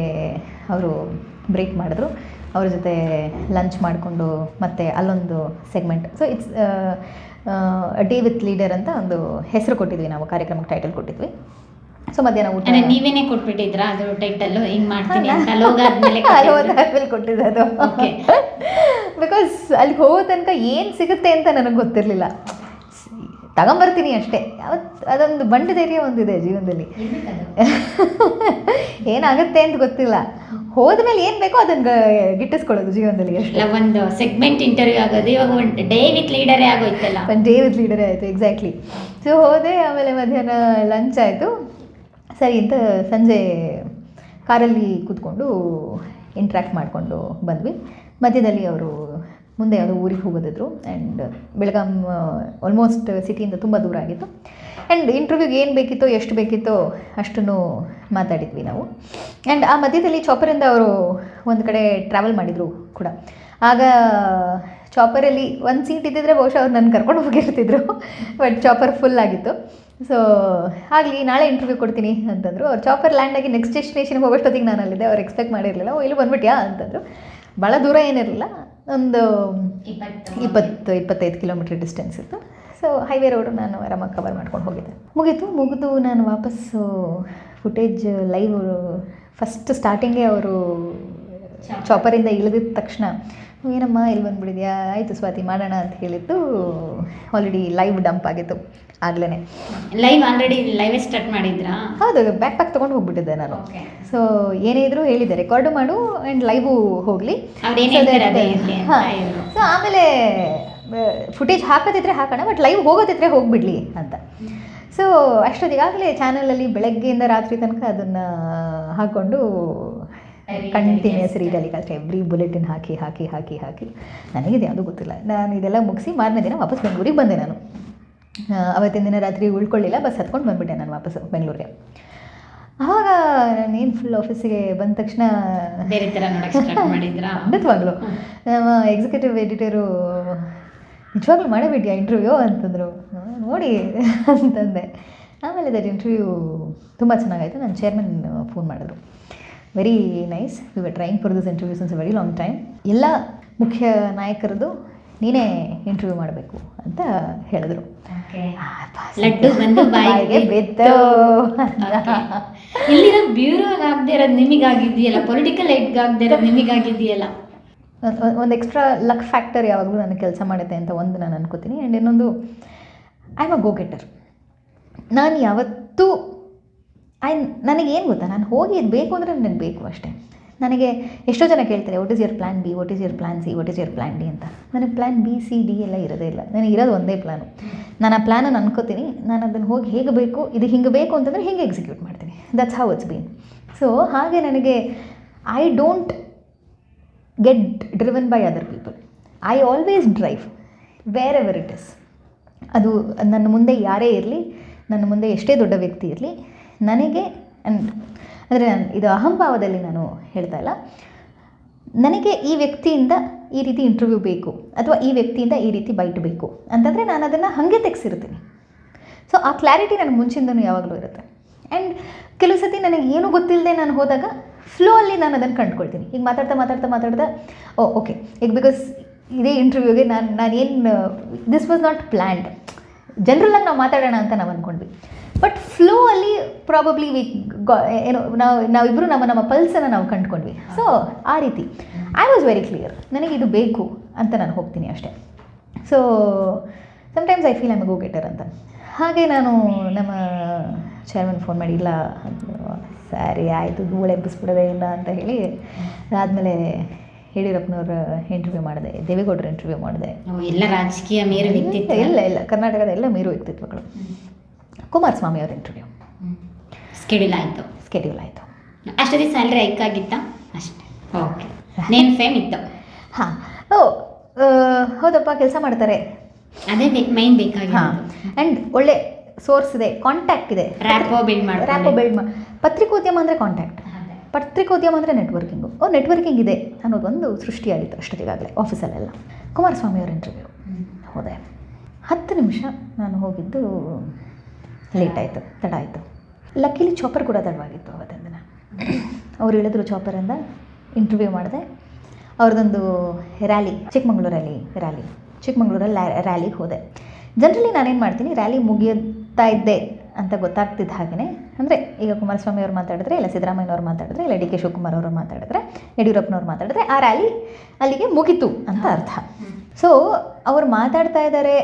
ಅವರು ಬ್ರೇಕ್ ಮಾಡಿದ್ರು. ಅವ್ರ ಜೊತೆ ಲಂಚ್ ಮಾಡಿಕೊಂಡು ಮತ್ತು ಅಲ್ಲೊಂದು segment so it's day with leader ಅಂತ ಒಂದು ಹೆಸರು ಕೊಟ್ಟಿದ್ವಿ ನಾವು ಕಾರ್ಯಕ್ರಮಕ್ಕೆ ಟೈಟಲ್ ಕೊಟ್ಟಿದ್ವಿ. ಸೊ ಮಧ್ಯಾಹ್ನ ಊಟ ನೀವೇನೇ ಕೊಟ್ಬಿಟ್ಟಿದ್ರಾ ಅದು ಟೈಟಲ್ ಹಿಂಗ್ ಮಾಡ್ತೀನಿ ಅಂತ ಹೋದಾದ್ಮೇಲೆ ಕೊಟ್ಟಿದ್ದು ಅದು ಬಿಕಾಸ್ ಅಲ್ಲಿ ಹೋಗೋ ತನಕ ಏನು ಸಿಗುತ್ತೆ ಅಂತ ನನಗೆ ಗೊತ್ತಿರಲಿಲ್ಲ. ತಗೊಂಬರ್ತೀನಿ ಅಷ್ಟೇ. ಅದೊಂದು ಬಂಡ ಧೈರ್ಯ ಒಂದಿದೆ ಜೀವನದಲ್ಲಿ. ಏನಾಗುತ್ತೆ ಅಂತ ಗೊತ್ತಿಲ್ಲ. ಹೋದ್ಮೇಲೆ ಏನು ಬೇಕೋ ಅದನ್ನ ಗಿಟ್ಟಿಸ್ಕೊಳ್ಳೋದು ಜೀವನದಲ್ಲಿ ಅಷ್ಟೇ. ಇಲ್ಲ ಒಂದು ಸೆಗ್ಮೆಂಟ್ ಇಂಟರ್ವ್ಯೂ ಆಗೋದು ಇವಾಗ ಒಂದು ಡೇ ವಿತ್ ಲೀಡರೇ ಆಗೋಯ್ತಲ್ಲ. ಒಂದು ಡೇ ವಿತ್ ಲೀಡರೇ ಆಯಿತು ಎಕ್ಸಾಕ್ಟ್ಲಿ ಸೊ ಹೋದೆ ಆಮೇಲೆ ಮಧ್ಯಾಹ್ನ ಲಂಚ್ ಆಯಿತು. ಸರಿ ಅಂತ ಸಂಜೆ ಕಾರಲ್ಲಿ ಕೂತ್ಕೊಂಡು ಇಂಟ್ರ್ಯಾಕ್ಟ್ ಮಾಡಿಕೊಂಡು ಬಂದ್ವಿ. ಮಧ್ಯದಲ್ಲಿ ಅವರು ಮುಂದೆ ಯಾವುದೋ ಊರಿಗೆ ಹೋಗೋದಿದ್ರು. ಆ್ಯಂಡ್ ಬೆಳಗಾಂ ಆಲ್ಮೋಸ್ಟ್ ಸಿಟಿಯಿಂದ ತುಂಬ ದೂರ ಆಗಿತ್ತು. ಆ್ಯಂಡ್ ಇಂಟರ್ವ್ಯೂಗೆ ಏನು ಬೇಕಿತ್ತೋ, ಎಷ್ಟು ಬೇಕಿತ್ತೋ ಅಷ್ಟನ್ನು ಮಾತಾಡಿದ್ವಿ ನಾವು. ಆ್ಯಂಡ್ ಆ ಮಧ್ಯದಲ್ಲಿ ಚಾಪರಿಂದ ಅವರು ಒಂದು ಕಡೆ ಟ್ರಾವೆಲ್ ಮಾಡಿದರು ಕೂಡ. ಆಗ ಚಾಪರಲ್ಲಿ ಒಂದು ಸೀಟ್ ಇದ್ದಿದ್ರೆ ಬಹುಶಃ ಅವ್ರು ನನ್ನ ಕರ್ಕೊಂಡು ಹೋಗಿರ್ತಿದ್ರು. ಬಟ್ ಚಾಪರ್ ಫುಲ್ ಆಗಿತ್ತು. ಸೊ ಆಗಲಿ, ನಾಳೆ ಇಂಟರ್ವ್ಯೂ ಕೊಡ್ತೀನಿ ಅಂತಂದರು. ಅವ್ರು ಚಾಪರ್ ಲ್ಯಾಂಡ್ ಆಗಿ ನೆಕ್ಸ್ಟ್ ಡೆಸ್ಟಿನೇಷನ್ಗೆ ಹೋಗೋಷ್ಟೊತ್ತಿಗೆ ನಾನು ಅಲ್ಲಿದ್ದೆ ಅವ್ರು ಎಕ್ಸ್ಪೆಕ್ಟ್ ಮಾಡಿರಲಿಲ್ಲ. ಓ, ಇಲ್ಲಿ ಬಂದ್ಬಿಟ್ಯಾ ಅಂತಂದರು. ಭಾಳ ದೂರ ಏನಿರಲಿಲ್ಲ. ಒಂದು ಇಪ್ಪತ್ತು ಇಪ್ಪತ್ತೈದು ಕಿಲೋಮೀಟ್ರ್ ಡಿಸ್ಟೆನ್ಸ್ ಇತ್ತು. ಸೊ ಹೈವೇ ರೋಡು ನಾನು ಆರಾಮಾಗಿ ಕವರ್ ಮಾಡ್ಕೊಂಡು ಹೋಗಿದ್ದೆ. ಮುಗೀತು ಮುಗಿದು ನಾನು ವಾಪಸ್ಸು ಫುಟೇಜ್ ಲೈವ್ ಫಸ್ಟ್ ಸ್ಟಾರ್ಟಿಂಗೇ ಅವರು ಚಾಪರಿಂದ ಇಳಿದಿದ್ದ ತಕ್ಷಣ ಏನಮ್ಮ ಇಲ್ಲಿ ಬಂದ್ಬಿಡಿದ್ಯಾ ಆಯಿತು ಸ್ವಾತಿ ಮಾಡೋಣ ಅಂತ ಹೇಳಿದ್ದು ಆಲ್ರೆಡಿ ಲೈವ್ ಡಂಪ್ ಆಗಿತ್ತು ಆಗ್ಲೇ ಲೈವ್ ಆಲ್ರೆಡಿ ಲೈವ್ ಸ್ಟಾರ್ಟ್ ಮಾಡಿದ್ರಾ? ಹೌದು ಬ್ಯಾಕ್ ಪ್ಯಾಕ್ ತಗೊಂಡು ಹೋಗ್ಬಿಟ್ಟಿದ್ದೆ ನಾನು. ಸೊ ಏನೇ ಇದ್ರು ಹೇಳಿದ್ದೆ ರೆಕಾರ್ಡು ಮಾಡು ಆ್ಯಂಡ್ ಲೈವು ಹೋಗಲಿ. ಸೊ ಆಮೇಲೆ ಫುಟೇಜ್ ಹಾಕೋದಿದ್ರೆ ಹಾಕೋಣ ಬಟ್ ಲೈವ್ ಹೋಗೋದಿದ್ರೆ ಹೋಗ್ಬಿಡ್ಲಿ ಅಂತ. ಸೊ ಅಷ್ಟೊತ್ತಿಗಾಗಲೇ ಚಾನಲಲ್ಲಿ ಬೆಳಗ್ಗೆಯಿಂದ ರಾತ್ರಿ ತನಕ ಅದನ್ನು ಹಾಕ್ಕೊಂಡು continuous retelecast every bulletin ಹಾಕಿ ಹಾಕಿ ಹಾಕಿ ಹಾಕಿ. ನನಗಿದೆ ಯಾವುದೂ ಗೊತ್ತಿಲ್ಲ. ನಾನು ಇದೆಲ್ಲ ಮುಗಿಸಿ ಮಾರನೇ ದಿನ ವಾಪಸ್ ಬೆಂಗಳೂರಿಗೆ ಬಂದೆ ನಾನು. ಅವತ್ತಿನ ದಿನ ರಾತ್ರಿ ಉಳ್ಕೊಳ್ಳಿಲ್ಲ ಬಸ್ ಹತ್ಕೊಂಡು ಬಂದುಬಿಟ್ಟೆ ನಾನು ವಾಪಸ್ ಬೆಂಗಳೂರಿಗೆ. ಆವಾಗ ನಾನೇನು ಫುಲ್ ಆಫೀಸಿಗೆ ಬಂದ ತಕ್ಷಣ ಬೇರೆ ಮಾಡಿದ್ರಾ ಖಂಡಿತವಾಗ್ಲು. ನಮ್ಮ ಎಕ್ಸಿಕ್ಯೂಟಿವ್ ಎಡಿಟರು ನಿಜವಾಗ್ಲೂ ಮಾಡಬೇಡ್ಯಾ ಇಂಟರ್ವ್ಯೂ ಅಂತಂದರು. ನೋಡಿ ಅಂತಂದೆ. ಆಮೇಲೆ ದಟ್ ಇಂಟರ್ವ್ಯೂ ತುಂಬ ಚೆನ್ನಾಗಾಯಿತು. ನನ್ನ ಚೇರ್ಮನ್ ಫೋನ್ ಮಾಡಿದ್ರು. Very nice we were trying for this interviews since very long time ಎಲ್ಲ ಮುಖ್ಯ ನಾಯಕರದು ನೀನೇ ಇಂಟರ್ವ್ಯೂ ಮಾಡಬೇಕು ಅಂತ ಹೇಳಿದ್ರು. ಲಡ್ಡು ಬಂದು ಬಾಯಿಗೆ ಬಿತ್ತು. ಇಲ್ಲಿರೋ ಬ್ಯೂರೋ ಆಗದೆ ಇರೋದು ನಿಮಗಾಗಿದೆಯಲ್ಲ ಪೊಲಿಟಿಕಲ್ ಹೆಡ್ ಆಗದೆ ಇರೋದು ನಿಮಗಾಗಿದೆಯಲ್ಲ ಒಂದು ಎಕ್ಸ್ಟ್ರಾ ಲಕ್ ಫ್ಯಾಕ್ಟರ್ ಯಾವಾಗಲೂ ನನ್ನ ಕೆಲಸ ಮಾಡುತ್ತೆ ಅಂತ ಒಂದು ನಾನು ಅನ್ಕೋತೀನಿ. ಆ್ಯಂಡ್ ಇನ್ನೊಂದು I am a go getter ನಾನು ಯಾವತ್ತೂ ಐ, ನನಗೇನು ಗೊತ್ತಾ? ನಾನು ಹೋಗಿ ಇದು ಬೇಕು ಅಂದರೆ ನನಗೆ ಬೇಕು ಅಷ್ಟೇ. ನನಗೆ ಎಷ್ಟೋ ಜನ ಕೇಳ್ತಾರೆ what is your plan B what is your plan C what is your plan D ಅಂತ. ನನಗೆ ಪ್ಲ್ಯಾನ್ ಬಿ ಸಿ ಡಿ ಎಲ್ಲ ಇರೋದೇ ಇಲ್ಲ. ನನಗೆ ಇರೋದು ಒಂದೇ ಪ್ಲ್ಯಾನು ನಾನು ಆ ಪ್ಲ್ಯಾನನ್ನು ಅನ್ಕೋತೀನಿ. ನಾನು ಅದನ್ನು ಹೋಗಿ ಹೇಗೆ ಬೇಕು, ಇದು ಹಿಂಗೆ ಬೇಕು ಅಂತಂದರೆ ಹಿಂಗೆ ಎಕ್ಸಿಕ್ಯೂಟ್ ಮಾಡ್ತೀನಿ. That's how it's been so ಹಾಗೆ ನನಗೆ I don't get driven by other people I always drive wherever it is ಅದು ನನ್ನ ಮುಂದೆ ಯಾರೇ ಇರಲಿ, ನನ್ನ ಮುಂದೆ ಎಷ್ಟೇ ದೊಡ್ಡ ವ್ಯಕ್ತಿ ಇರಲಿ ನನಗೆ ಅಂದರೆ ನಾನು ಇದು ಅಹಂಭಾವದಲ್ಲಿ ನಾನು ಹೇಳ್ತಾ ಇಲ್ಲ. ನನಗೆ ಈ ವ್ಯಕ್ತಿಯಿಂದ ಈ ರೀತಿ ಇಂಟರ್ವ್ಯೂ ಬೇಕು ಅಥವಾ ಈ ವ್ಯಕ್ತಿಯಿಂದ ಈ ರೀತಿ ಬೈಟ್ ಬೇಕು ಅಂತಂದರೆ ನಾನು ಅದನ್ನು ಹಾಗೆ ತೆಗೆಸಿರ್ತೀನಿ. ಸೊ ಆ ಕ್ಲಾರಿಟಿ ನನಗೆ ಮುಂಚಿಂದನೂ ಯಾವಾಗಲೂ ಇರುತ್ತೆ. ಆ್ಯಂಡ್ ಕೆಲವು ಸತಿ ನನಗೆ ಏನೂ ಗೊತ್ತಿಲ್ಲದೆ ನಾನು ಹೋದಾಗ ಫ್ಲೋ ಅಲ್ಲಿ ನಾನು ಅದನ್ನು ಕಂಡ್ಕೊಳ್ತೀನಿ. ಈಗ ಮಾತಾಡ್ತಾ ಮಾತಾಡ್ತಾ ಮಾತಾಡ್ತಾ, ಓ ಓಕೆ ಈಗ ಬಿಕಾಸ್ ಇದೇ ಇಂಟರ್ವ್ಯೂಗೆ ನಾನು ನಾನೇನು ದಿಸ್ ವಾಸ್ ನಾಟ್ ಪ್ಲ್ಯಾಂಡ್ ಜನರಲ್ಲಾಗಿ ನಾವು ಮಾತಾಡೋಣ ಅಂತ ನಾವು ಅಂದ್ಕೊಂಡ್ವಿ ಬಟ್ ಫ್ಲೋ ಅಲ್ಲಿ ಪ್ರಾಬಬ್ಲಿ ವಿ ಏನು ನಾವು ನಾವಿಬ್ಬರು ನಮ್ಮ ನಮ್ಮ ಪಲ್ಸನ್ನು ನಾವು ಕಂಡುಕೊಂಡ್ವಿ. ಸೊ ಆ ರೀತಿ. ಐ ವಾಸ್ ವೆರಿ ಕ್ಲಿಯರ್ ನನಗೆ ಇದು ಬೇಕು ಅಂತ ನಾನು ಹೋಗ್ತೀನಿ ಅಷ್ಟೇ. So sometimes I feel I'm go getter ಅಂತ. ಹಾಗೆ ನಾನು ನಮ್ಮ ಚೇರ್ಮನ್ ಫೋನ್ ಮಾಡಿ ಇಲ್ಲ ಸರಿ ಆಯಿತು ಧೂಳು ಎಬ್ಬಿಸ್ಬಿಡೋದೇ ಇಲ್ಲ ಅಂತ ಹೇಳಿ ಅದಾದಮೇಲೆ ಯಡಿಯೂರಪ್ಪನವ್ರ ಇಂಟರ್ವ್ಯೂ ಮಾಡಿದೆ ದೇವೇಗೌಡರ ಇಂಟರ್ವ್ಯೂ ಮಾಡಿದೆ. ಎಲ್ಲ ರಾಜಕೀಯ ಮೇರು ವ್ಯಕ್ತಿತ್ವ. ಇಲ್ಲ ಇಲ್ಲ ಕರ್ನಾಟಕದ ಎಲ್ಲ ಮೇರು ವ್ಯಕ್ತಿತ್ವಗಳು. ಕುಮಾರಸ್ವಾಮಿ ಅವ್ರ ಇಂಟರ್ವ್ಯೂ ಸ್ಕೆಡ್ಯೂಲ್ ಆಯಿತು. ಸ್ಕೆಡ್ಯೂಲ್ ಆಯಿತು. ಅಷ್ಟೊತ್ತಿಗೆ ಸ್ಯಾಲ್ರಿ ಹೈಕ್ ಆಗಿತ್ತಾ? ಅಷ್ಟೇ. ಓಕೆ ನೇಮ್ ಫೇಮ್ ಇತ್ತು. ಹಾಂ. ಓ ಹೌದಪ್ಪ ಕೆಲಸ ಮಾಡ್ತಾರೆ. ಅದೇ ಮೈನ್ ಹಾಂ. ಬೇಕಾಗಿತ್ತು ಆ್ಯಂಡ್ ಒಳ್ಳೆ ಸೋರ್ಸ್ ಇದೆ ಕಾಂಟ್ಯಾಕ್ಟ್ ಇದೆ. ರ್ಯಾಪೋ ಬಿಲ್ಡ್ ಮಾಡಿ ರ್ಯಾಪೋ ಬಿಲ್ಡ್ ಮಾಡಿ ಪತ್ರಿಕೋದ್ಯಮ ಅಂದರೆ ಕಾಂಟ್ಯಾಕ್ಟ್ ಪತ್ರಿಕೋದ್ಯಮ ಅಂದರೆ ನೆಟ್ವರ್ಕಿಂಗು ಓ ನೆಟ್ವರ್ಕಿಂಗ್ ಇದೆ ಅನ್ನೋದೊಂದು ಸೃಷ್ಟಿಯಾಗಿತ್ತು ಅಷ್ಟೊತ್ತಿಗಾಗಲೇ ಆಫೀಸಲ್ಲೆಲ್ಲ ಕುಮಾರಸ್ವಾಮಿ ಅವ್ರ ಇಂಟರ್ವ್ಯೂ ಹೋದೆ. ಹತ್ತು ನಿಮಿಷ ನಾನು ಹೋಗಿದ್ದು ಲೇಟ್ ಆಯಿತು ತಡ ಆಯಿತು. ಲಕ್ಕಿಲಿ ಚಾಪರ್ ಕೂಡ ತಡವಾಗಿತ್ತು ಅವತ್ತಿನ ದಿನ. ಅವ್ರು ಹೇಳಿದ್ರು ಚಾಪರಿಂದ ಇಂಟರ್ವ್ಯೂ ಮಾಡಿದೆ. ಅವ್ರದ್ದೊಂದು ರ್ಯಾಲಿ ಚಿಕ್ಕಮಂಗ್ಳೂರಲ್ಲಿ ರ್ಯಾಲಿ ಚಿಕ್ಕಮಂಗ್ಳೂರಲ್ಲಿ ರ್ಯಾಲಿಗೆ ಹೋದೆ. ಜನರಲಿ ನಾನೇನು ಮಾಡ್ತೀನಿ ರ್ಯಾಲಿ ಮುಗಿಯುತ್ತಾ ಇದ್ದೆ ಅಂತ ಗೊತ್ತಾಗ್ತಿದ್ದ ಹಾಗೆಯೇ ಅಂದರೆ ಈಗ ಕುಮಾರಸ್ವಾಮಿ ಅವ್ರು ಮಾತಾಡಿದ್ರೆ, ಇಲ್ಲ ಸಿದ್ದರಾಮಯ್ಯನವ್ರು ಮಾತಾಡಿದ್ರೆ, ಇಲ್ಲ ಡಿ ಕೆ ಶಿವಕುಮಾರ್ ಅವರು ಮಾತಾಡಿದ್ರೆ, ಯಡಿಯೂರಪ್ಪನವ್ರು ಮಾತಾಡಿದ್ರೆ ಆ ರ್ಯಾಲಿ ಅಲ್ಲಿಗೆ ಮುಗೀತು ಅಂತ ಅರ್ಥ. ಸೊ ಅವ್ರು ಮಾತಾಡ್ತಾ ಇದ್ದಾರೆ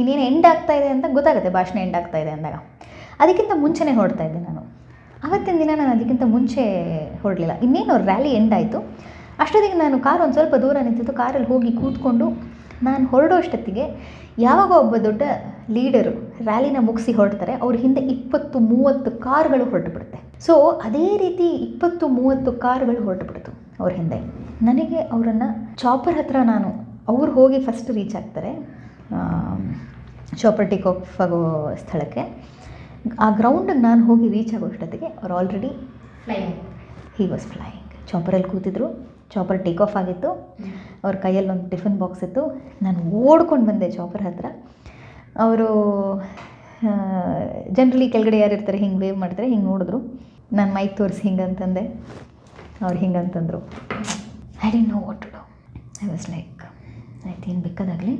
ಇನ್ನೇನು ಎಂಡ್ ಆಗ್ತಾ ಇದೆ ಅಂತ ಗೊತ್ತಾಗುತ್ತೆ, ಭಾಷಣ ಎಂಡ್ ಆಗ್ತಾ ಇದೆ ಅಂದಾಗ. ಅದಕ್ಕಿಂತ ಮುಂಚೆನೇ ಹೊರಡ್ತಾ ಇದ್ದೆ ನಾನು. ಅವತ್ತಿನ ದಿನ ನಾನು ಅದಕ್ಕಿಂತ ಮುಂಚೆ ಹೊರಡಲಿಲ್ಲ. ಇನ್ನೇನು ರ್ಯಾಲಿ ಎಂಡ್ ಆಯಿತು. ಅಷ್ಟೊತ್ತಿಗೆ ನಾನು ಕಾರ್ ಒಂದು ಸ್ವಲ್ಪ ದೂರ ನಿಂತಿತ್ತು ಕಾರಲ್ಲಿ ಹೋಗಿ ಕೂತ್ಕೊಂಡು ನಾನು ಹೊರಡೋ ಅಷ್ಟೊತ್ತಿಗೆ ಯಾವಾಗ ಒಬ್ಬ ದೊಡ್ಡ ಲೀಡರು ರ್ಯಾಲಿನ ಮುಗಿಸಿ ಹೊರಡ್ತಾರೆ. ಅವ್ರ ಹಿಂದೆ ಇಪ್ಪತ್ತು ಮೂವತ್ತು ಕಾರ್ಗಳು ಹೊರಟು ಬಿಡುತ್ತೆ ಸೊ ಅದೇ ರೀತಿ ಇಪ್ಪತ್ತು ಮೂವತ್ತು ಕಾರ್ಗಳು ಹೊರಟು ಬಿಡ್ತು ಅವ್ರ ಹಿಂದೆ. ನನಗೆ ಅವರನ್ನು ಚಾಪರ್ ಹತ್ರ ನಾನು, ಅವ್ರು ಹೋಗಿ ಫಸ್ಟ್ ರೀಚ್ ಆಗ್ತಾರೆ ಚಾಪರ್ ಟೇಕ್ ಆಫ್ ಆಗೋ ಸ್ಥಳಕ್ಕೆ. ಆ ಗ್ರೌಂಡಿಗೆ ನಾನು ಹೋಗಿ ರೀಚ್ ಆಗೋ ಅಷ್ಟೊತ್ತಿಗೆ ಅವ್ರು ಆಲ್ರೆಡಿ ಹಿ ವಾಸ್ ಫ್ಲೈಯಿಂಗ್ ಚಾಪರಲ್ಲಿ ಕೂತಿದ್ರು ಚಾಪರ್ ಟೇಕ್ ಆಫ್ ಆಗಿತ್ತು. ಅವ್ರ ಕೈಯಲ್ಲಿ ಒಂದು ಟಿಫನ್ ಬಾಕ್ಸ್ ಇತ್ತು. ನಾನು ಓಡ್ಕೊಂಡು ಬಂದೆ ಚಾಪರ್ ಹತ್ತಿರ ಅವರು ಜನರಲಿ ಕೆಳಗಡೆ ಯಾರು ಇರ್ತಾರೆ ಹಿಂಗೆ ವೇವ್ ಮಾಡ್ತಾರೆ ಹಿಂಗೆ ನೋಡಿದ್ರು. ನಾನು ಮೈಕ್ ತೋರಿಸಿ ಹಿಂಗೆ ಅಂತಂದೆ. ಅವ್ರು ಹಿಂಗೆ ಅಂತಂದರು. I didn't know what to do I was like ಆಯ್ತು ಏನು ಬೇಕಾದಾಗಲಿ?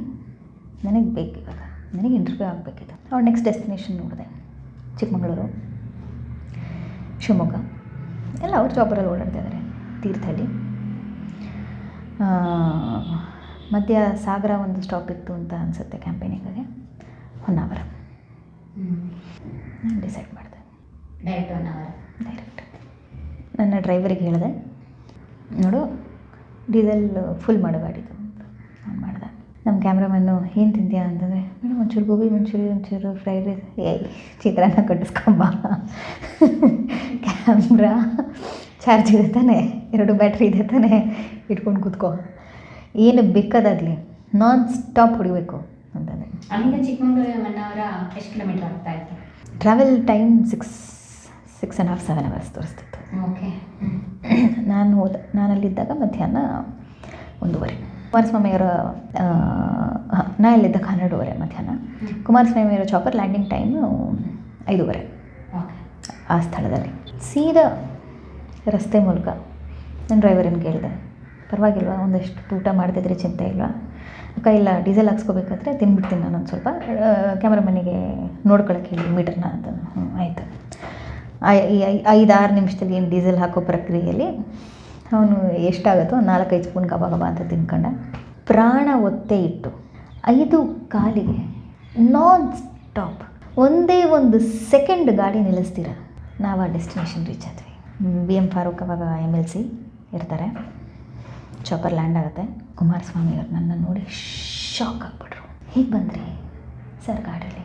ನನಗೆ ಬೇಕು ಇವಾಗ ನನಗೆ ಇಂಟರ್ವ್ಯೂ ಆಗಬೇಕಿತ್ತು ಅವ್ರು ನೆಕ್ಸ್ಟ್ ಡೆಸ್ಟಿನೇಷನ್ ನೋಡಿದೆ. ಚಿಕ್ಕಮಗಳೂರು ಶಿವಮೊಗ್ಗ. ಎಲ್ಲ ಅವ್ರ ಜಾಬರಲ್ಲಿ ಓಡಾಡ್ತಾ ಇದ್ದಾರೆ ತೀರ್ಥಹಳ್ಳಿ. ಮಧ್ಯ ಸಾಗರ ಒಂದು ಸ್ಟಾಪ್ ಇತ್ತು ಅಂತ ಅನಿಸುತ್ತೆ ಕ್ಯಾಂಪೇನಿಗಾಗೆ ಹೊನ್ನಾವರ. ನಾನು ಡಿಸೈಡ್ ಮಾಡಿದೆ. ಡೈರೆಕ್ಟ್ ಹೊನ್ನಾವರ. ಡೈರೆಕ್ಟ್ ನನ್ನ ಡ್ರೈವರಿಗೆ ಹೇಳಿದೆ ನೋಡು ಡೀಸೆಲ್ ಫುಲ್ ಮಾಡು ಗಾಡಿದು. ನಮ್ಮ ಕ್ಯಾಮ್ರಾಮನ್ನು ಏನು ತಿಂತೀಯ ಅಂತಂದರೆ ಮೇಡಮ್ ಒಂಚೂರು ಗೋಬಿ ಒಂಚೂರು ಒಂಚೂರು ಫ್ರೈಡ್ ರೈಸ್ ಏಯ್ ಚಿತ್ರಾನ್ನ ಕಟ್ಟಿಸ್ಕೊಂಬ. ಕ್ಯಾಮ್ರಾ ಚಾರ್ಜ್ ಇದೆ ತಾನೆ ಎರಡು ಬ್ಯಾಟ್ರಿ ಇದೆ ತಾನೆ ಇಟ್ಕೊಂಡು ಕೂತ್ಕೋ. ಏನು ಬೇಕಾದಾಗಲಿ ನಾನ್ ಸ್ಟಾಪ್ ಹೊಡಿಬೇಕು ಅಂತಂದರೆ ಅಲ್ಲಿಂದ ಚಿಕ್ಕಮಗಳೂರು ಅವರ ಎಷ್ಟು ಕಿಲೋಮೀಟರ್ ಆಗ್ತಾ ಇತ್ತು? Travel time six six and half seven hours ತೋರಿಸ್ತಿತ್ತು. Okay ನಾನು ಹೋದ ನಾನಲ್ಲಿದ್ದಾಗ ಮಧ್ಯಾಹ್ನ ಒಂದೂವರೆ. ಕುಮಾರಸ್ವಾಮಿಯವರ ನಾ ಇಲ್ಲಿದ್ದ ಹನ್ನೆರಡೂವರೆ ಮಧ್ಯಾಹ್ನ. ಕುಮಾರಸ್ವಾಮಿಯವರ ಚಾಪರ್ ಲ್ಯಾಂಡಿಂಗ್ ಟೈಮು ಐದೂವರೆ. ಆ ಸ್ಥಳದಲ್ಲಿ. ಸೀದಾ ರಸ್ತೆ ಮೂಲಕ. ನನ್ನ ಡ್ರೈವರನ್ನು ಕೇಳಿದೆ? ಪರವಾಗಿಲ್ವಾ? ಒಂದಷ್ಟು ಊಟ ಮಾಡ್ತಿದ್ರೆ ಚಿಂತೆ ಇಲ್ವಾ? ಅಕ್ಕ ಇಲ್ಲ ಡೀಸೆಲ್ ಹಾಕ್ಸ್ಕೋಬೇಕಾದ್ರೆ ತಿನ್ಬಿಡ್ತೀನಿ ನಾನು ಒಂದು ಸ್ವಲ್ಪ. ಕ್ಯಾಮ್ರಾಮನಿಗೆ ನೋಡ್ಕೊಳಕ್ಕೆ ಹೇಳಿ ಮೀಟರ್ನ ಅಂತ. ಹ್ಞೂ ಆಯಿತು. ಐದು ಆರು ನಿಮಿಷದಲ್ಲಿ ಏನು ಡೀಸೆಲ್ ಹಾಕೋ ಪ್ರಕ್ರಿಯೆಯಲ್ಲಿ ಅವನು ಎಷ್ಟಾಗುತ್ತೋ ನಾಲ್ಕೈದು ಸ್ಪೂನ್ ಗಬ ಗಬ ಅಂತ ತಿನ್ಕೊಂಡ. ಪ್ರಾಣ ಒತ್ತೆ ಇಟ್ಟು ಐದು ಕಾಲಿಗೆ ನಾನ್ ಸ್ಟಾಪ್ ಒಂದೇ ಒಂದು ಸೆಕೆಂಡ್ ಗಾಡಿ ನಿಲ್ಲಿಸ್ತೀರ. ನಾವು ಆ ಡೆಸ್ಟಿನೇಷನ್ ರೀಚ್ ಆದ್ವಿ. ಬಿ ಎಂ ಫಾರೂಕ್ ಅವಾಗ ಎಂ ಎಲ್ ಸಿ ಇರ್ತಾರೆ. ಚಾಪರ್ ಲ್ಯಾಂಡ್ ಆಗುತ್ತೆ. ಕುಮಾರಸ್ವಾಮಿ ಅವ್ರು ನನ್ನ ನೋಡಿ ಶಾಕ್ ಆಗಿಬಿಟ್ರು. ಹೀಗೆ ಬಂದ್ರಿ? ಸರ್ ಗಾಡೀಲಿ